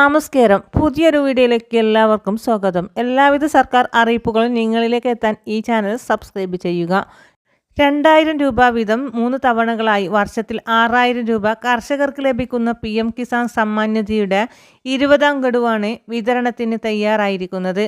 നമസ്കാരം. പുതിയൊരു വീഡിയോയിലേക്ക് എല്ലാവർക്കും സ്വാഗതം. എല്ലാവിധ സർക്കാർ അറിയിപ്പുകളും നിങ്ങളിലേക്ക് എത്താൻ ഈ ചാനൽ സബ്സ്ക്രൈബ് ചെയ്യുക. രണ്ടായിരം രൂപ വീതം മൂന്ന് തവണകളായി വർഷത്തിൽ ആറായിരം രൂപ കർഷകർക്ക് ലഭിക്കുന്ന പി എം കിസാൻ സമ്മാൻ ഇരുപതാം ഗഡുവാണ് വിതരണത്തിന് തയ്യാറായിരിക്കുന്നത്.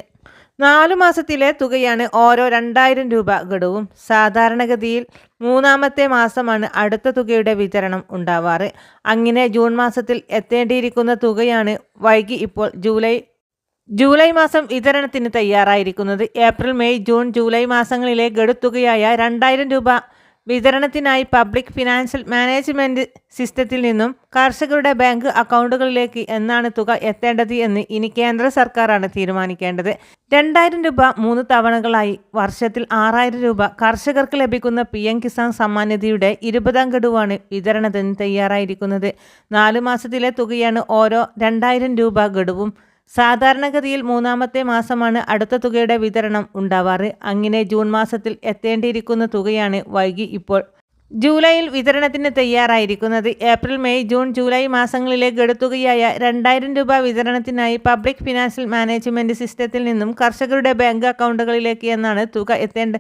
നാലു മാസത്തിലെ തുകയാണ് ഓരോ രണ്ടായിരം രൂപ ഗഡുവും. സാധാരണഗതിയിൽ മൂന്നാമത്തെ മാസമാണ് അടുത്ത തുകയുടെ വിതരണം ഉണ്ടാവാറ്. അങ്ങനെ ജൂൺ മാസത്തിൽ എത്തേണ്ടിയിരിക്കുന്ന തുകയാണ് വൈകി ഇപ്പോൾ ജൂലൈ ജൂലൈ മാസം വിതരണത്തിന് തയ്യാറായിരിക്കുന്നത്. ഏപ്രിൽ മെയ് ജൂൺ ജൂലൈ മാസങ്ങളിലെ ഗഡുത്തുകയായ രണ്ടായിരം രൂപ വിതരണത്തിനായി പബ്ലിക് ഫിനാൻഷ്യൽ മാനേജ്മെന്റ് സിസ്റ്റത്തിൽ നിന്നും കർഷകരുടെ ബാങ്ക് അക്കൗണ്ടുകളിലേക്ക് എന്നാണ് തുക എത്തേണ്ടത് എന്ന് ഇനി കേന്ദ്ര സർക്കാരാണ് തീരുമാനിക്കേണ്ടത്. രണ്ടായിരം രൂപ മൂന്ന് തവണകളായി വർഷത്തിൽ ആറായിരം രൂപ കർഷകർക്ക് ലഭിക്കുന്ന പി എം കിസാൻ സമ്മാൻ നിധിയുടെ ഇരുപതാം ഗഡുവാണ് വിതരണത്തിന് തയ്യാറായിരിക്കുന്നത്. നാലു മാസത്തിലെ തുകയാണ് ഓരോ രണ്ടായിരം രൂപ ഗഡുവും സാധാരണഗതിയിൽ മൂന്നാമത്തെ മാസമാണ് അടുത്ത തുകയുടെ വിതരണം ഉണ്ടാവാറ്. അങ്ങനെ ജൂൺ മാസത്തിൽ എത്തേണ്ടിയിരിക്കുന്ന തുകയാണ് വൈകി ഇപ്പോൾ. ജൂലൈയിൽ വിതരണത്തിന് തയ്യാറായിരിക്കുന്നത് ഏപ്രിൽ മെയ് ജൂൺ ജൂലൈ മാസങ്ങളിലെ ഗഡുത്തുകയായ രണ്ടായിരം രൂപ വിതരണത്തിനായി പബ്ലിക് ഫിനാൻഷ്യൽ മാനേജ്മെന്റ് സിസ്റ്റത്തിൽ നിന്നും കർഷകരുടെ ബാങ്ക് അക്കൗണ്ടുകളിലേക്ക് എന്നാണ് തുക എത്തേണ്ട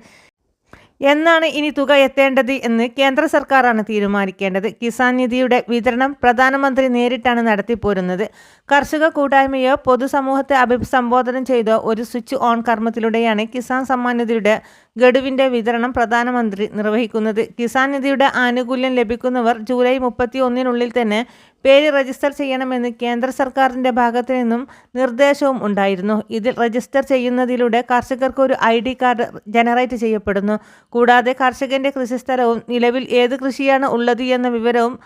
എന്നാണ് ഇനി തുക എത്തേണ്ടത് എന്ന് കേന്ദ്ര സർക്കാരാണ് തീരുമാനിക്കേണ്ടത്. കിസാൻ നിധിയുടെ വിതരണം പ്രധാനമന്ത്രി നേരിട്ടാണ് നടത്തിപ്പോരുന്നത്. കർഷക കൂട്ടായ്മയോ പൊതുസമൂഹത്തെ അഭിസംബോധന ചെയ്തോ ഒരു സ്വിച്ച് ഓൺ കർമ്മത്തിലൂടെയാണ് കിസാൻ സമ്മാൻ നിധിയുടെ ഗഡുവിന്റെ വിതരണം പ്രധാനമന്ത്രി നിർവഹിക്കുന്നത്. കിസാൻ നിധിയുടെ ആനുകൂല്യം ലഭിക്കുന്നവർ ജൂലൈ മുപ്പത്തി ഒന്നിനുള്ളിൽ തന്നെ പേര് രജിസ്റ്റർ ചെയ്യണമെന്ന് കേന്ദ്ര സർക്കാരിന്റെ ഭാഗത്തു നിന്നും നിർദ്ദേശവും ഉണ്ടായിരുന്നു. ഇതിൽ രജിസ്റ്റർ ചെയ്യുന്നതിലൂടെ കർഷകർക്ക് ഒരു ഐ ഡി കാർഡ് ജനറേറ്റ് ചെയ്യപ്പെടുന്നു. കൂടാതെ കർഷകന്റെ കൃഷിസ്ഥലവും നിലവിൽ ഏത് കൃഷിയാണ് ഉള്ളത് എന്ന വിവരവും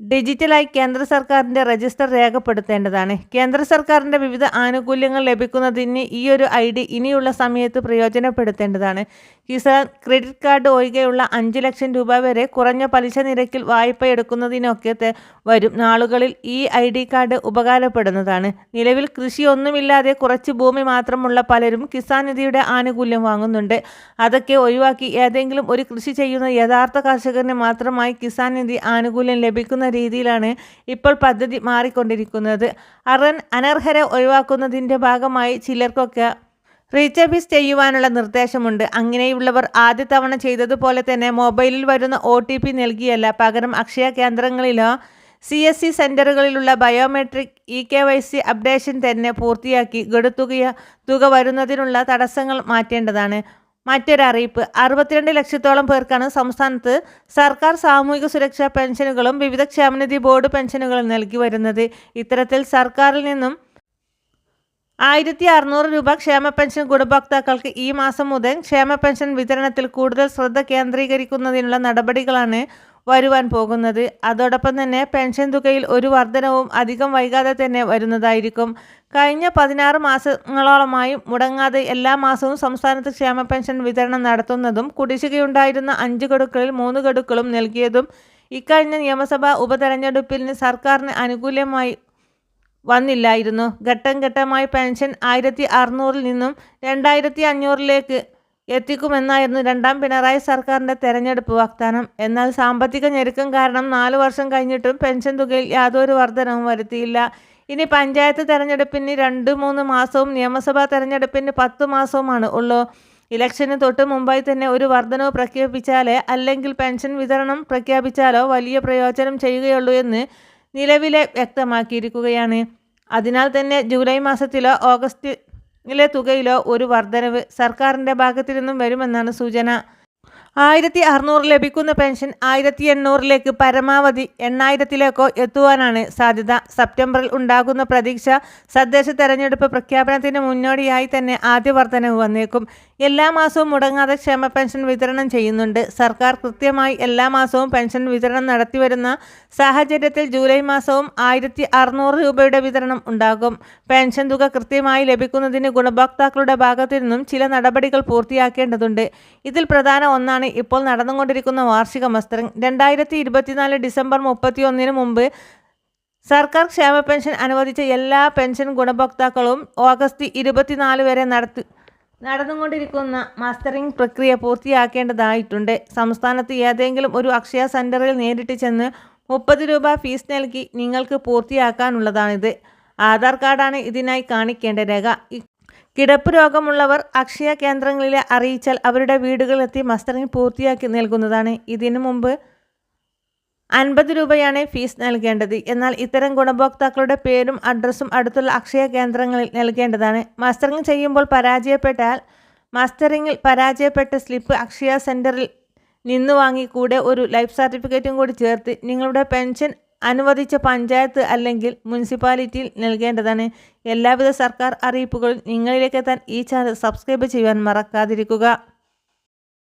ഡിജിറ്റലായി കേന്ദ്ര സർക്കാരിന്റെ രജിസ്റ്റർ രേഖപ്പെടുത്തേണ്ടതാണ്. കേന്ദ്ര സർക്കാരിന്റെ വിവിധ ആനുകൂല്യങ്ങൾ ലഭിക്കുന്നതിന് ഈ ഒരു ഐ ഡി ഇനിയുള്ള സമയത്ത് പ്രയോജനപ്പെടുത്തേണ്ടതാണ്. കിസാൻ ക്രെഡിറ്റ് കാർഡ് ഒഴികെയുള്ള അഞ്ച് ലക്ഷം രൂപ വരെ കുറഞ്ഞ പലിശ നിരക്കിൽ വായ്പ എടുക്കുന്നതിനൊക്കെ വരും. നാളുകളിൽ ഈ ഐ ഡി കാർഡ് ഉപകാരപ്പെടുന്നതാണ്. നിലവിൽ കൃഷിയൊന്നുമില്ലാതെ കുറച്ച് ഭൂമി മാത്രമുള്ള പലരും കിസാൻ നിധിയുടെ ആനുകൂല്യം വാങ്ങുന്നുണ്ട്. അതൊക്കെ ഒഴിവാക്കി ഏതെങ്കിലും ഒരു കൃഷി ചെയ്യുന്ന യഥാർത്ഥ കർഷകന് മാത്രമായി കിസാൻ നിധി ആനുകൂല്യം ലഭിക്കുന്ന രീതിയിലാണ് ഇപ്പോൾ പദ്ധതി മാറിക്കൊണ്ടിരിക്കുന്നത്. അറൻ അനർഹരെ ഒഴിവാക്കുന്നതിന്റെ ഭാഗമായി ചിലർക്കൊക്കെ റീചാർജ് ചെയ്യുവാനുള്ള നിർദ്ദേശമുണ്ട്. അങ്ങനെയുള്ളവർ ആദ്യ തവണ ചെയ്തതുപോലെ തന്നെ മൊബൈലിൽ വരുന്ന ഒ ടി പി നൽകിയല്ല. പകരം അക്ഷയ കേന്ദ്രങ്ങളിലോ C S C സെന്ററുകളിലുള്ള biometric E K Y C updation തന്നെ പൂർത്തിയാക്കി ഗഡുത്തുകയ തുക വരുന്നതിനുള്ള തടസ്സങ്ങൾ മാറ്റേണ്ടതാണ്. മറ്റൊരറിയിപ്പ്. അറുപത്തിരണ്ട് ലക്ഷത്തോളം പേർക്കാണ് സംസ്ഥാനത്ത് സർക്കാർ സാമൂഹിക സുരക്ഷാ പെൻഷനുകളും വിവിധ ക്ഷേമനിധി ബോർഡ് പെൻഷനുകളും നൽകി വരുന്നത്. ഇത്തരത്തിൽ സർക്കാരിൽ നിന്നും ആയിരത്തി അറുന്നൂറ് രൂപ ക്ഷേമ പെൻഷൻ ഗുണഭോക്താക്കൾക്ക് ഈ മാസം മുതൽ ക്ഷേമ പെൻഷൻ വിതരണത്തിൽ കൂടുതൽ ശ്രദ്ധ കേന്ദ്രീകരിക്കുന്നതിനുള്ള നടപടികളാണ് വരുവാൻ പോകുന്നത്. അതോടൊപ്പം തന്നെ പെൻഷൻ തുകയിൽ ഒരു വർധനവും അധികം വൈകാതെ തന്നെ വരുന്നതായിരിക്കും. കഴിഞ്ഞ പതിനാറ് മാസങ്ങളോളമായി മുടങ്ങാതെ എല്ലാ മാസവും സംസ്ഥാനത്ത് ക്ഷേമ പെൻഷൻ വിതരണം നടത്തുന്നതും കുടിശ്ശികയുണ്ടായിരുന്ന അഞ്ച് ഗഡുക്കളിൽ മൂന്ന് ഗഡുക്കളും നൽകിയതും ഇക്കഴിഞ്ഞ നിയമസഭാ ഉപതെരഞ്ഞെടുപ്പിന് സർക്കാരിന് അനുകൂലമായി വന്നില്ലായിരുന്നു. ഘട്ടം ഘട്ടമായി പെൻഷൻ ആയിരത്തി അറുന്നൂറിൽ നിന്നും രണ്ടായിരത്തി അഞ്ഞൂറിലേക്ക് എത്തിക്കുമെന്നായിരുന്നു രണ്ടാം പിണറായി സർക്കാരിന്റെ തെരഞ്ഞെടുപ്പ് വാഗ്ദാനം. എന്നാൽ സാമ്പത്തിക ഞെരുക്കം കാരണം നാലു വർഷം കഴിഞ്ഞിട്ടും പെൻഷൻ തുകയിൽ യാതൊരു വർധനവും വരുത്തിയില്ല. ഇനി പഞ്ചായത്ത് തെരഞ്ഞെടുപ്പിന് രണ്ട് മൂന്ന് മാസവും നിയമസഭാ തെരഞ്ഞെടുപ്പിന് പത്ത് മാസവുമാണ് ഉള്ളൂ. ഇലക്ഷന് തൊട്ട് മുമ്പായി തന്നെ ഒരു വർധനവ് പ്രഖ്യാപിച്ചാലേ അല്ലെങ്കിൽ പെൻഷൻ വിതരണം പ്രഖ്യാപിച്ചാലോ വലിയ പ്രയോജനം ചെയ്യുകയുള്ളൂ എന്ന് നിലവിലെ വ്യക്തമാക്കിയിരിക്കുകയാണ്. അതിനാൽ തന്നെ ജൂലൈ മാസത്തിലോ ഓഗസ്റ്റിലെ തുകയിലോ ഒരു വർധനവ് സർക്കാരിന്റെ ഭാഗത്തു നിന്നും വരുമെന്നാണ് സൂചന. ആയിരത്തി അറുന്നൂറ് ലഭിക്കുന്ന പെൻഷൻ ആയിരത്തി എണ്ണൂറിലേക്ക് പരമാവധി എണ്ണായിരത്തിലേക്കോ എത്തുവാനാണ് സാധ്യത. സെപ്റ്റംബറിൽ ഉണ്ടാകുന്ന പ്രതീക്ഷ തദ്ദേശ തെരഞ്ഞെടുപ്പ് പ്രഖ്യാപനത്തിന് മുന്നോടിയായി തന്നെ ആദ്യ വർധനവ് വന്നേക്കും. എല്ലാ മാസവും മുടങ്ങാതെ ക്ഷേമ പെൻഷൻ വിതരണം ചെയ്യുന്നുണ്ട്. സർക്കാർ കൃത്യമായി എല്ലാ മാസവും പെൻഷൻ വിതരണം നടത്തിവരുന്ന സാഹചര്യത്തിൽ ജൂലൈ മാസവും ആയിരത്തി അറുന്നൂറ് രൂപയുടെ വിതരണം ഉണ്ടാകും. പെൻഷൻ തുക കൃത്യമായി ലഭിക്കുന്നതിന് ഗുണഭോക്താക്കളുടെ ഭാഗത്തു നിന്നും ചില നടപടികൾ പൂർത്തിയാക്കേണ്ടതുണ്ട്. ഇതിൽ പ്രധാന ഒന്നാണ് ഇപ്പോൾ നടന്നുകൊണ്ടിരിക്കുന്ന വാർഷിക മസ്റ്ററിംഗ് രണ്ടായിരത്തി ഇരുപത്തിനാല് ഡിസംബർ മുപ്പത്തി ഒന്നിന് മുമ്പ് സർക്കാർ ക്ഷേമ പെൻഷൻ അനുവദിച്ച എല്ലാ പെൻഷൻ ഗുണഭോക്താക്കളും ഓഗസ്റ്റ് ഇരുപത്തിനാല് വരെ നടത്തി നടന്നുകൊണ്ടിരിക്കുന്ന മാസ്റ്ററിംഗ് പ്രക്രിയ പൂർത്തിയാക്കേണ്ടതായിട്ടുണ്ട്. സംസ്ഥാനത്ത് ഏതെങ്കിലും ഒരു അക്ഷയ സെന്ററിൽ നേരിട്ട് ചെന്ന് മുപ്പത് രൂപ ഫീസ് നൽകി നിങ്ങൾക്ക് പൂർത്തിയാക്കാനുള്ളതാണിത്. ആധാർ കാർഡാണ് ഇതിനായി കാണിക്കേണ്ട രേഖ. കിടപ്പ് രോഗമുള്ളവർ അക്ഷയ കേന്ദ്രങ്ങളിലെ അറിയിച്ചാൽ അവരുടെ വീടുകളിലെത്തി മസ്റ്ററിംഗ് പൂർത്തിയാക്കി നൽകുന്നതാണ്. ഇതിനു മുമ്പ് അൻപത് രൂപയാണ് ഫീസ് നൽകേണ്ടത്. എന്നാൽ ഇത്തരം ഗുണഭോക്താക്കളുടെ പേരും അഡ്രസ്സും അടുത്തുള്ള അക്ഷയ കേന്ദ്രങ്ങളിൽ നൽകേണ്ടതാണ്. മസ്റ്ററിംഗ് ചെയ്യുമ്പോൾ പരാജയപ്പെട്ടാൽ മസ്റ്ററിംഗിൽ പരാജയപ്പെട്ട സ്ലിപ്പ് അക്ഷയ സെന്ററിൽ നിന്ന് വാങ്ങി കൂടെ ഒരു ലൈഫ് സർട്ടിഫിക്കറ്റും കൂടി ചേർത്ത് നിങ്ങളുടെ പെൻഷൻ അനുവദിച്ച പഞ്ചായത്ത് അല്ലെങ്കിൽ മുനിസിപ്പാലിറ്റിയിൽ നൽകേണ്ടതാണ്. എല്ലാവിധ സർക്കാർ അറിയിപ്പുകളും നിങ്ങളിലേക്ക് എത്താൻ ഈ ചാനൽ സബ്സ്ക്രൈബ് ചെയ്യാൻ മറക്കാതിരിക്കുക.